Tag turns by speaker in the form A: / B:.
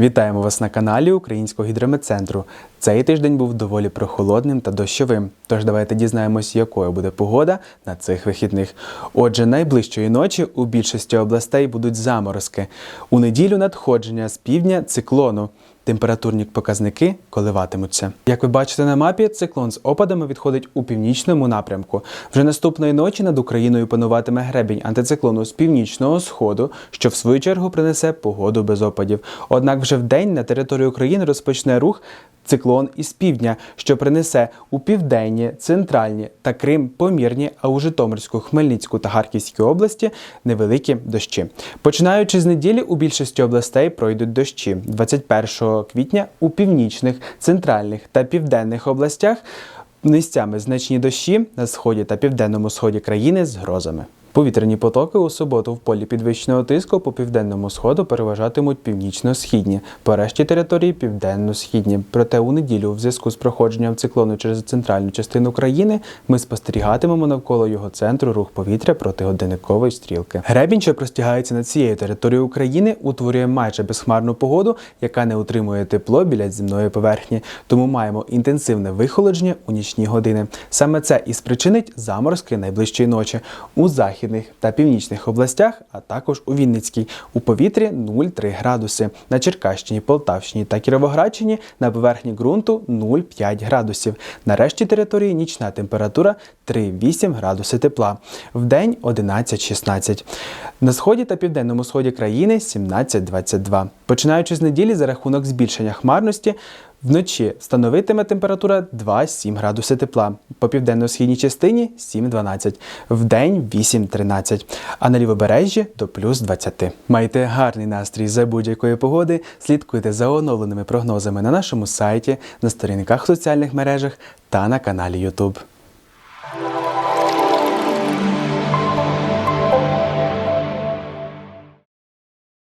A: Вітаємо вас на каналі Українського гідрометцентру. Цей тиждень був доволі прохолодним та дощовим. Тож давайте дізнаємось, якою буде погода на цих вихідних. Отже, найближчої ночі у більшості областей будуть заморозки. У неділю надходження з півдня циклону. Температурні показники коливатимуться. Як ви бачите на мапі, циклон з опадами відходить у північному напрямку. Вже наступної ночі над Україною пануватиме гребінь антициклону з північного сходу, що в свою чергу принесе погоду без опадів. Однак вже в день на території України розпочне рух циклон із півдня, що принесе у південні, центральні та Крим помірні, а у Житомирську, Хмельницьку та Харківській області невеликі дощі. Починаючи з неділі, у більшості областей пройдуть дощі. 21 квітня у північних, центральних та південних областях місцями значні дощі на сході та південному сході країни з грозами. Повітряні потоки у суботу в полі підвищеного тиску по південному сходу переважатимуть північно-східні, по решті території південно-східні. Проте у неділю, в зв'язку з проходженням циклону через центральну частину країни, ми спостерігатимемо навколо його центру рух повітря проти годинникової стрілки. Гребінь, що простягається над цією територією України, утворює майже безхмарну погоду, яка не утримує тепло біля земної поверхні. Тому маємо інтенсивне вихолодження у нічні години. Саме це і спричинить заморозки найближчої ночі у західних та північних областях, а також у Вінницькій. У повітрі 0,3 градуси. На Черкащині, Полтавщині та Кіровоградщині на поверхні ґрунту 0,5 градусів. На решті території нічна температура 3,8 градуси тепла. В день 11-16. На сході та південному сході країни 17-22. Починаючи з неділі за рахунок збільшення хмарності, Вночі становитиме температура 2-7 градуси тепла, по південно-східній частині 7-12, вдень 8-13, а на лівобережжі до плюс 20. Майте гарний настрій за будь-якої погоди, слідкуйте за оновленими прогнозами на нашому сайті, на сторінках в соціальних мережах та на каналі YouTube.